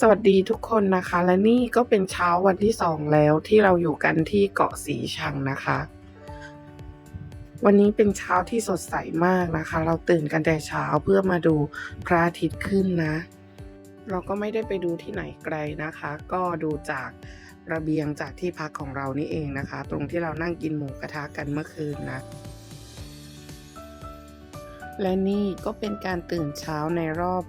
สวัสดีทุกคนนะคะ และนี่ก็เป็นเช้าวันที่สองแล้วที่เราอยู่กันที่เกาะสีชังนะคะ วันนี้เป็นเช้าที่สดใสมากนะคะ เราตื่นกันแต่เช้าเพื่อมาดูพระอาทิตย์ขึ้นนะ เราก็ไม่ได้ไปดูที่ไหนไกลนะคะ ก็ดูจากระเบียงจากที่พักของเรานี่เองนะคะ ตรงที่เรานั่งกินหมูกระทะกันเมื่อคืนนะ และนี่ก็เป็นการตื่นเช้าในรอบ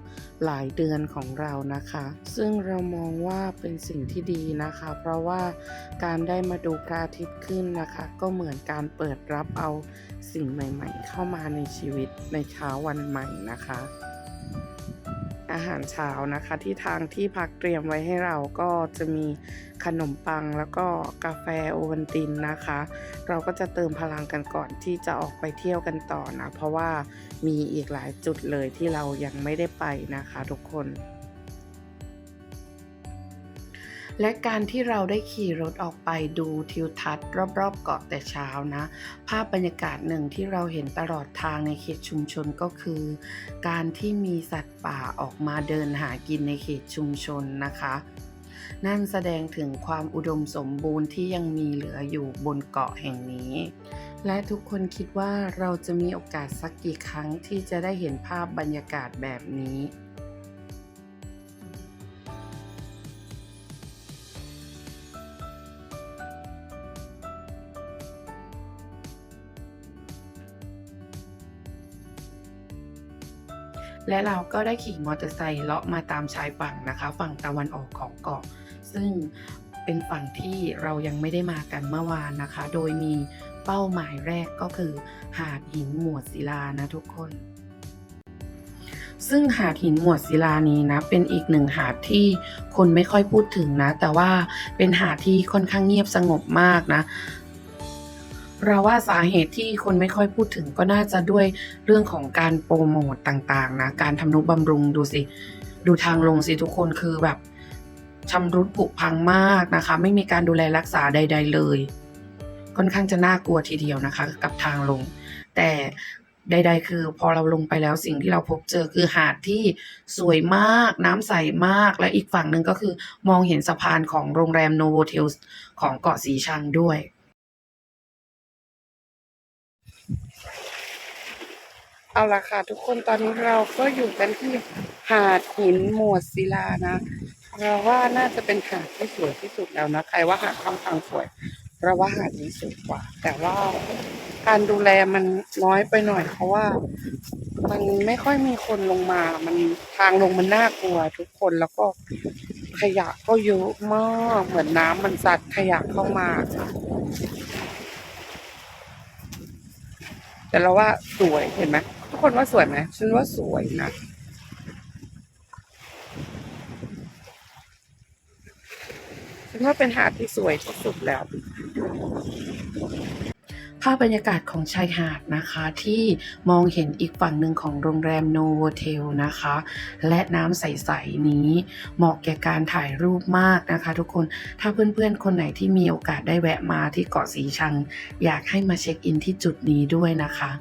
หลายเดือนของเรานะคะ ซึ่งเรามองว่าเป็นสิ่งที่ดีนะคะ เพราะว่าการได้มาดูพระอาทิตย์ขึ้นนะคะ ก็เหมือนการเปิดรับเอาสิ่งใหม่ ๆ เข้ามาในชีวิตในเช้าวันใหม่นะคะ อาหารเช้านะคะ ที่ทางที่พักเตรียมไว้ให้เราก็จะมีขนมปังแล้วก็กาแฟโอวันตินนะคะ เราก็จะเติมพลังกันก่อนที่จะออกไปเที่ยวกันต่อนะ เพราะว่ามีอีกหลายจุดเลยที่เรายังไม่ได้ไปนะคะทุกคน และการที่เราได้ขี่รถออกไปดูทิวทัศน์รอบๆเกาะแต่เช้านะ ภาพบรรยากาศหนึ่งที่เราเห็นตลอดทางในเขตชุมชนก็คือ การที่มีสัตว์ป่าออกมาเดินหากินในเขตชุมชนนะคะนั่นแสดงถึงความอุดมสมบูรณ์ที่ยังมีเหลืออยู่บนเกาะแห่งนี้ และทุกคนคิดว่าเราจะมีโอกาสสักกี่ครั้งที่จะได้เห็นภาพบรรยากาศแบบนี้ และเราก็ได้ขี่มอเตอร์ไซค์เลาะมาตามชายฝั่งนะคะ ฝั่งตะวันออกของเกาะ ซึ่งเป็นฝั่งที่เรายังไม่ได้มากันเมื่อวานนะคะ โดยมีเป้าหมายแรกก็คือ หาดหินหมวดศิลานะทุกคน ซึ่งหาดหินหมวดศิลานี้นะ เป็นอีกหนึ่งหาดที่คนไม่ค่อยพูดถึงนะ แต่ว่าเป็นหาดที่ค่อนข้างเงียบสงบมากนะ เราว่าสาเหตุที่คนไม่ค่อยพูดถึงก็น่าจะด้วยเรื่องของการโปรโมตต่างๆนะการทำนุบำรุงดูสิ ดูทางลงสิทุกคนคือแบบชำรุดผุพังมากนะคะ ไม่มีการดูแลรักษาใด ๆ เลย ค่อนข้างจะน่ากลัวทีเดียวนะคะ กับทางลง แต่ใด ๆ คือพอเราลงไปแล้วสิ่งที่เราพบเจอคือหาดที่สวยมากน้ำใสมากและอีกฝั่งหนึ่งก็คือมองเห็นสะพานของโรงแรมโนโวเทลของเกาะสีชังด้วย เอาละค่ะ ทุกคนตอนนี้เราก็อยู่กันที่หาดหินหมวดศิลานะ เราว่าน่าจะเป็นหาดที่สวยที่สุดแล้วนะ ใครว่าหาดคำทางสวยเราว่าหาดนี้สวยกว่า แต่ว่าการดูแลมันน้อยไปหน่อย เพราะว่ามันไม่ค่อยมีคนลงมา มันทางลงมันน่ากลัว ทุกคนแล้วก็ขยะก็เยอะมากเหมือนน้ำมันซัดขยะเข้ามาแต่เราว่าสวยเห็นไหม ทุกคนว่าสวยไหมฉันว่าสวยนะฉันว่าเป็นหาดที่สวยที่สุดแล้วภาพบรรยากาศของชายหาดนะคะ ที่มองเห็นอีกฝั่งหนึ่งของโรงแรมโนโวเทลนะคะ และน้ำใส ๆ นี้เหมาะแก่การถ่ายรูปมากนะคะ ทุกคนถ้าเพื่อน ๆ คนไหนที่มีโอกาสได้แวะมาที่เกาะสีชัง อยากให้มาเช็คอินที่จุดนี้ด้วยนะคะ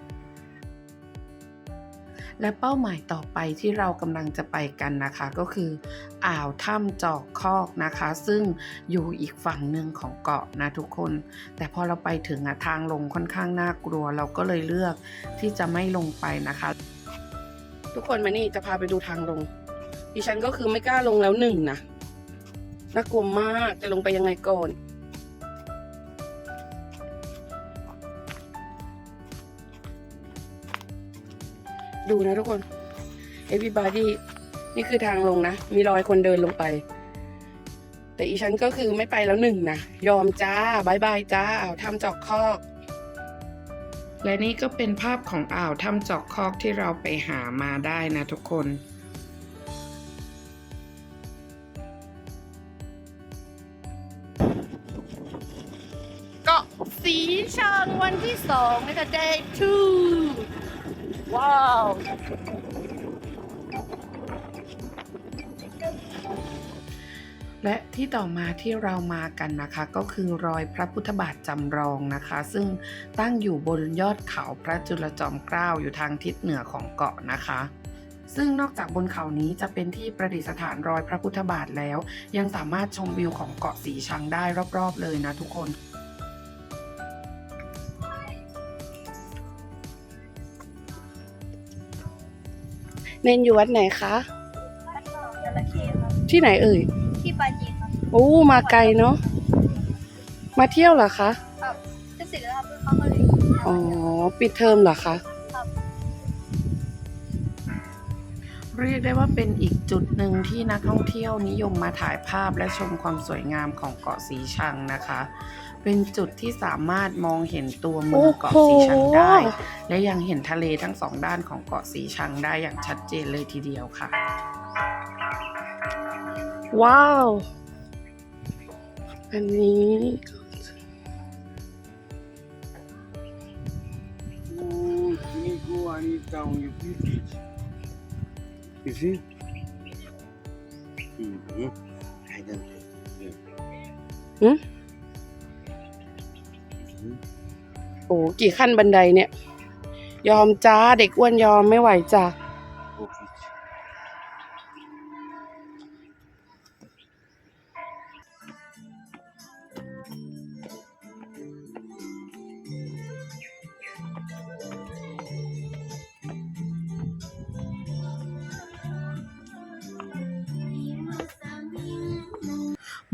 และเป้าหมายต่อไปที่เรากำลังจะไปกันนะคะก็คือ อ่าวถ้ำจอกคอกนะคะ ซึ่งอยู่อีกฝั่งหนึ่งของเกาะนะทุกคน แต่พอเราไปถึงอะทางลงค่อนข้างน่ากลัว เราก็เลยเลือกที่จะไม่ลงไปนะคะ ทุกคนมานี่จะพาไปดูทางลง ดิฉันก็คือไม่กล้าลงแล้วหนึ่งนะน่ากลัวมากจะลงไปยังไงก่อน ดูนะทุกคน everybody นี่คือทางลงนะ มีรอยคนเดินลงไป แต่อีฉันก็คือไม่ไปแล้วหนึ่งนะ ยอมจ้าบายบายจ้าอ่าวทำจอกคอก และนี่ก็เป็นภาพของอ่าวถ้ำจอกคอกที่เราไปหามาได้นะทุกคน เกาะสีชังวันที่สองนะคะ day two ว้าวและที่ต่อมาที่เรามากันนะคะ ก็คือรอยพระพุทธบาทจำลองนะคะ ซึ่งตั้งอยู่บนยอดเขาพระจุลจอมเกล้าอยู่ทางทิศเหนือของเกาะนะคะ ซึ่งนอกจากบนเขานี้จะเป็นที่ประดิษฐานรอยพระพุทธบาทแล้ว ยังสามารถชมวิวของเกาะสีชังได้รอบๆเลยนะทุกคน เนนอยู่วัดไหนคะ วัดหนองจระเข้ครับ ที่ไหนเอ่ย ที่ปราจีนครับโอ้ มาไกลเนาะ มาเที่ยวเหรอคะ ครับจะเสร็จแล้วครับเขาก็เลยอ๋อ ปิดเทอมเหรอคะครับเรียกได้ว่าเป็นอีกจุดหนึ่งที่นักท่องเที่ยวนิยมมาถ่ายภาพและชมความสวยงามของเกาะสีชังนะคะเป็นจุดที่สามารถมองเห็นตัวเมืองเกาะสีชังได้ และยังเห็นทะเลทั้งสองด้านของเกาะสีชังได้อย่างชัดเจนเลยทีเดียวค่ะ ว้าว อันนี้ Oh, you go and eat down you eat it. You see? Mm-hmm. I don't yeah. หืม Mhm. โอ้กี่ขั้นบันไดเนี่ย ยอมจ้าเด็กอ้วนยอมไม่ไหวจ้า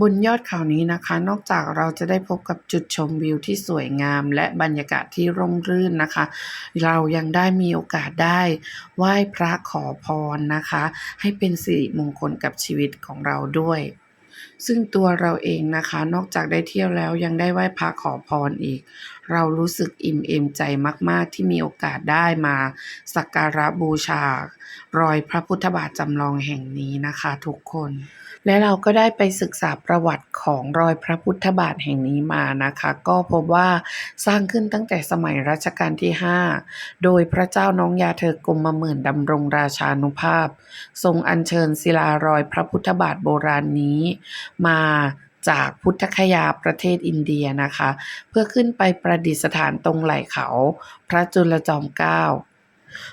บนยอดเขานี้นะคะ นอกจากเราจะได้พบกับจุดชมวิวที่สวยงาม และบรรยากาศที่ร่มรื่นนะคะ เรายังได้มีโอกาสได้ไหว้พระขอพรนะคะ ให้เป็นสิริมงคลกับชีวิตของเราด้วย ซึ่งตัวเราเองนะคะ นอกจากได้เที่ยวแล้วยังได้ไหว้พระขอพรอีก เรารู้สึกอิ่มเอมใจมาก ๆ ที่มีโอกาสได้มาสักการะบูชารอยพระพุทธบาทจำลองแห่งนี้นะคะ ทุกคน และเราก็ได้ไปศึกษาประวัติของรอยพระพุทธบาทแห่งนี้มานะคะ ก็พบว่าสร้างขึ้นตั้งแต่สมัยรัชกาลที่ 5 โดยพระเจ้าน้องยาเธอกรมหมื่นดำรงราชานุภาพ ทรงอัญเชิญศิลารอยพระพุทธบาทโบราณนี้มาจากพุทธคยาประเทศอินเดียนะคะ เพื่อขึ้นไปประดิษฐานตรงไหล่เขา พระจุลจอมเกล้า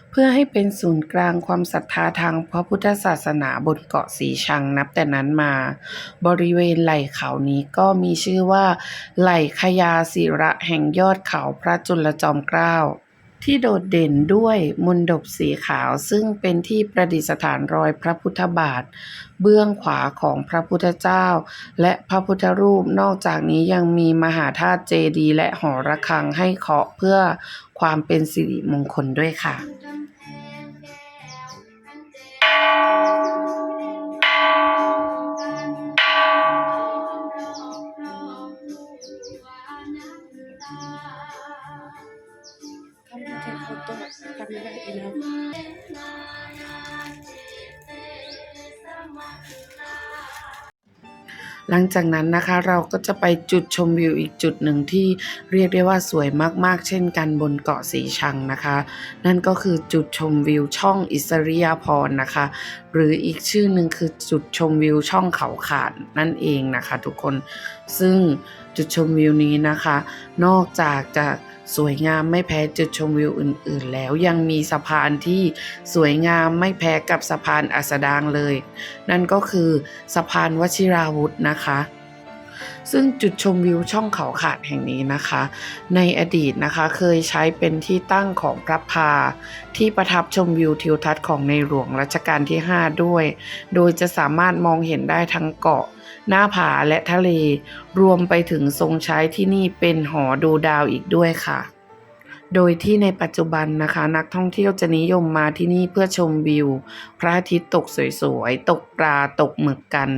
เพื่อให้เป็นศูนย์กลางความศรัทธาทางพระพุทธศาสนาบนเกาะสีชังนับแต่นั้นมา บริเวณไหล่เขานี้ก็มีชื่อว่า ไหล่ขยาศิระแห่งยอดเขาพระจุลจอมเกล้าที่โดดเด่นด้วยมนดบสีขาวซึ่งเป็นที่ประดิษฐานรอยพระพุทธบาท เบื้องขวาของพระพุทธเจ้า และพระพุทธรูปนอกจากนี้ยังมีมหาธาตุเจดีและหอระฆังให้เคาะเพื่อ ความเป็นสิริมงคลด้วยค่ะ หลังจากนั้นนะคะเราก็จะไปจุดชมวิวอีกจุดหนึ่งที่เรียกได้ว่าสวยมากๆ เช่นกันบนเกาะสีชังนะคะ นั่นก็คือจุดชมวิวช่องอิสริยาภรนะคะ หรืออีกชื่อหนึ่งคือจุดชมวิวช่องเขาขาดนั่นเองนะคะ ทุกคนซึ่งจุดชมวิวนี้นะคะ นอกจากจะ สวยงามไม่แพ้จุดชมวิวอื่น ๆ แล้วยังมีสะพานที่สวยงามไม่แพ้กับสะพานอัสดางเลย นั่นก็คือสะพานวชิราวุธนะคะ ซึ่งจุดชมวิวช่องเขาขาดแห่งนี้นะคะ ในอดีตนะคะเคยใช้เป็นที่ตั้งของพระพา ที่ประทับชมวิวทิวทัศน์ของในหลวงรัชกาลที่ 5 ด้วย โดยจะสามารถมองเห็นได้ทั้งเกาะ หน้าผาและทะเล รวมไปถึงทรงใช้ที่นี่เป็นหอดูดาวอีกด้วยค่ะโดยที่ในปัจจุบันนะคะ นักท่องเที่ยวจะนิยมมาที่นี่เพื่อชมวิว พระอาทิตย์ตกสวยๆ ตกปลาตกหมึกกัน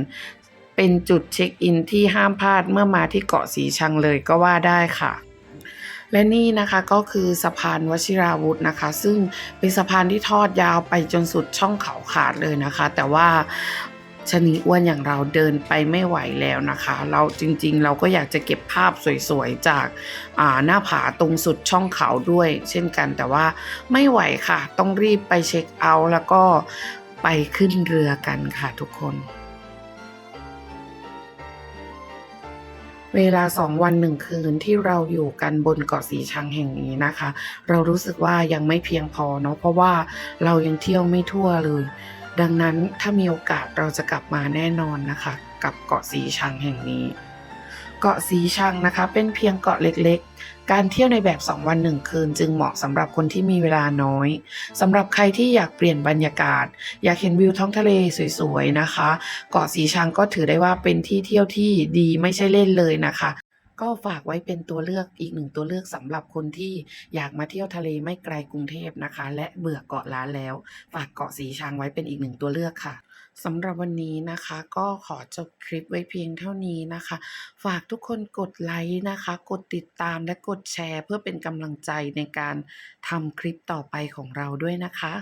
เป็นจุดเช็คอินที่ห้ามพลาดเมื่อมาที่เกาะสีชังเลยก็ว่าได้ค่ะและนี่นะคะก็คือสะพานวชิราวุธนะคะ ซึ่งเป็นสะพานที่ทอดยาวไปจนสุดช่องเขาขาดเลยนะคะ แต่ว่าชะนีอ้วนอย่างเราเดินไปไม่ไหวแล้วนะคะ เราจริงๆ เราก็อยากจะเก็บภาพสวยๆ จากาหน้าผาตรงสุดช่องเขาด้วย เช่นกันแต่ว่าไม่ไหวค่ะ ต้องรีบไปเช็คเอาท์แล้วก็ไปขึ้นเรือกันค่ะทุกคน เวลาสองวันหนึ่งคืนที่เราอยู่กันบนเกาะสีชังแห่งนี้นะคะ เรารู้สึกว่ายังไม่เพียงพอเนาะเพราะว่าเรายังเที่ยวไม่ทั่วเลย ดังนั้นถ้ามีโอกาสเราจะกลับมาแน่นอนนะคะ กับเกาะสีชังแห่งนี้ เกาะสีชังนะคะ เป็นเพียงเกาะเล็กๆ การเที่ยวในแบบ 2 วัน 1 คืน จึงเหมาะสำหรับคนที่มีเวลาน้อยสำหรับใครที่อยากเปลี่ยนบรรยากาศ อยากเห็นวิวท้องทะเลสวยๆนะคะ เกาะสีชังก็ถือได้ว่าเป็นที่เที่ยวที่ดีไม่ใช่เล่นเลยนะคะ ก็ฝากไว้เป็นตัวเลือกอีกหนึ่งตัวเลือกสำหรับคนที่อยากมาเที่ยวทะเลไม่ไกลกรุงเทพนะคะ และเบื่อเกาะล้านแล้ว ฝากเกาะสีชังไว้เป็นอีกหนึ่งตัวเลือกค่ะสำหรับวันนี้นะคะก็ขอจบคลิปไว้เพียงเท่านี้นะคะ ฝากทุกคนกดไลค์นะคะ กดติดตามและกดแชร์ เพื่อเป็นกำลังใจในการทำคลิปต่อไปของเราด้วยนะคะ